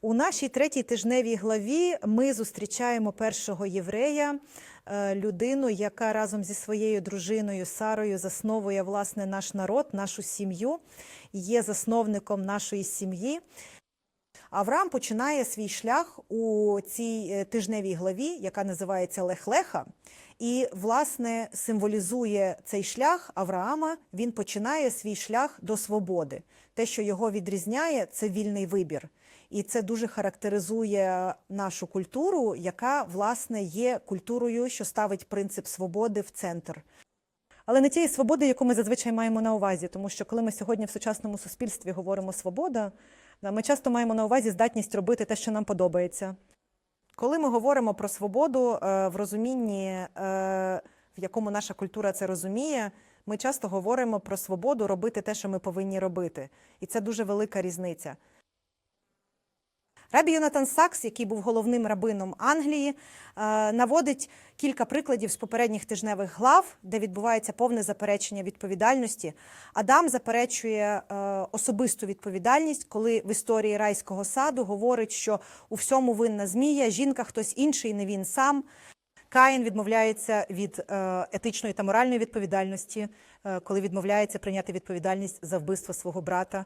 У нашій третій тижневій главі ми зустрічаємо першого єврея, е, людину, яка разом зі своєю дружиною Сарою засновує власне наш народ, нашу сім'ю, є засновником нашої сім'ї. Авраам починає свій шлях у цій е, тижневій главі, яка називається Лех-Леха. І, власне, символізує цей шлях Авраама. Він починає свій шлях до свободи. Те, що його відрізняє, це вільний вибір. І це дуже характеризує нашу культуру, яка, власне, є культурою, що ставить принцип свободи в центр. Але не тієї свободи, яку ми зазвичай маємо на увазі, тому що коли ми сьогодні в сучасному суспільстві говоримо свобода, ми часто маємо на увазі здатність робити те, що нам подобається. Коли ми говоримо про свободу е, в розумінні, е, в якому наша культура це розуміє, ми часто говоримо про свободу робити те, що ми повинні робити. І це дуже велика різниця. Рабі Йонатан Сакс, який був головним рабином Англії, е, наводить кілька прикладів з попередніх тижневих глав, де відбувається повне заперечення відповідальності. Адам заперечує е, особисту відповідальність, коли в історії райського саду говорить, що у всьому винна змія, жінка хтось інший, не він сам. Каїн відмовляється від е, етичної та моральної відповідальності, коли відмовляється прийняти відповідальність за вбивство свого брата.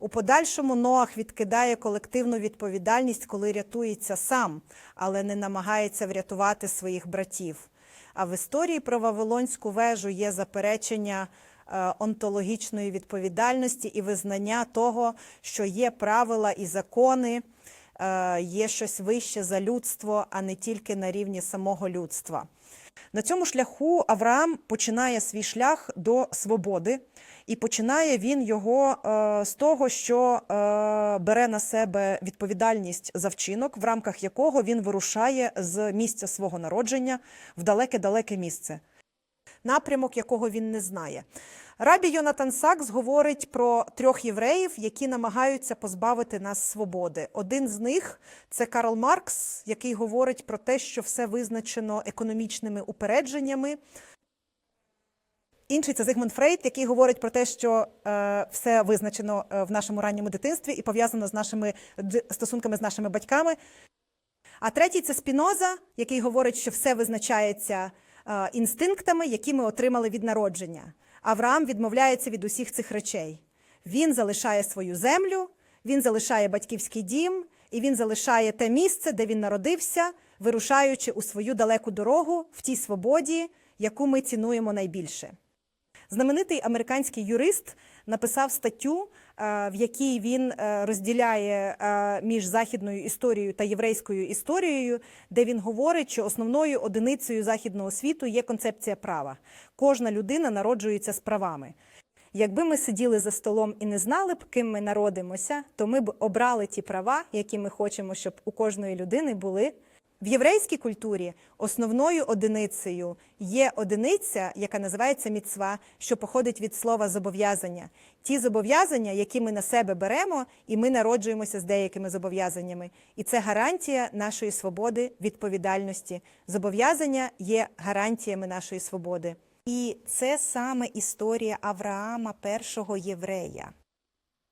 У подальшому Ноах відкидає колективну відповідальність, коли рятується сам, але не намагається врятувати своїх братів. А в історії про Вавилонську вежу є заперечення е, онтологічної відповідальності і визнання того, що є правила і закони, е, є щось вище за людство, а не тільки на рівні самого людства. На цьому шляху Авраам починає свій шлях до свободи, і починає він його е, з того, що е, бере на себе відповідальність за вчинок, в рамках якого він вирушає з місця свого народження в далеке-далеке місце, напрямок якого він не знає. Рабі Йонатан Сакс говорить про трьох євреїв, які намагаються позбавити нас свободи. Один з них це Карл Маркс, який говорить про те, що все визначено економічними упередженнями. Інший це Зигмунд Фрейд, який говорить про те, що е, все визначено е, в нашому ранньому дитинстві і пов'язано з нашими стосунками з нашими батьками. А третій це Спіноза, який говорить, що все визначається інстинктами, які ми отримали від народження. Авраам відмовляється від усіх цих речей. Він залишає свою землю, він залишає батьківський дім, і він залишає те місце, де він народився, вирушаючи у свою далеку дорогу в тій свободі, яку ми цінуємо найбільше. Знаменитий американський юрист написав статтю, е, в якій він е, розділяє е, між західною історією та єврейською історією, де він говорить, що основною одиницею західного світу є концепція права. Кожна людина народжується з правами. Якби ми сиділи за столом і не знали б, ким ми народимося, то ми б обрали ті права, які ми хочемо, щоб у кожної людини були. В єврейській культурі основною одиницею є одиниця, яка називається міцва, що походить від слова зобов'язання. Ті зобов'язання, які ми на себе беремо, і ми народжуємося з деякими зобов'язаннями. І це гарантія нашої свободи, відповідальності. Зобов'язання є гарантіями нашої свободи. І це саме історія Авраама, першого єврея.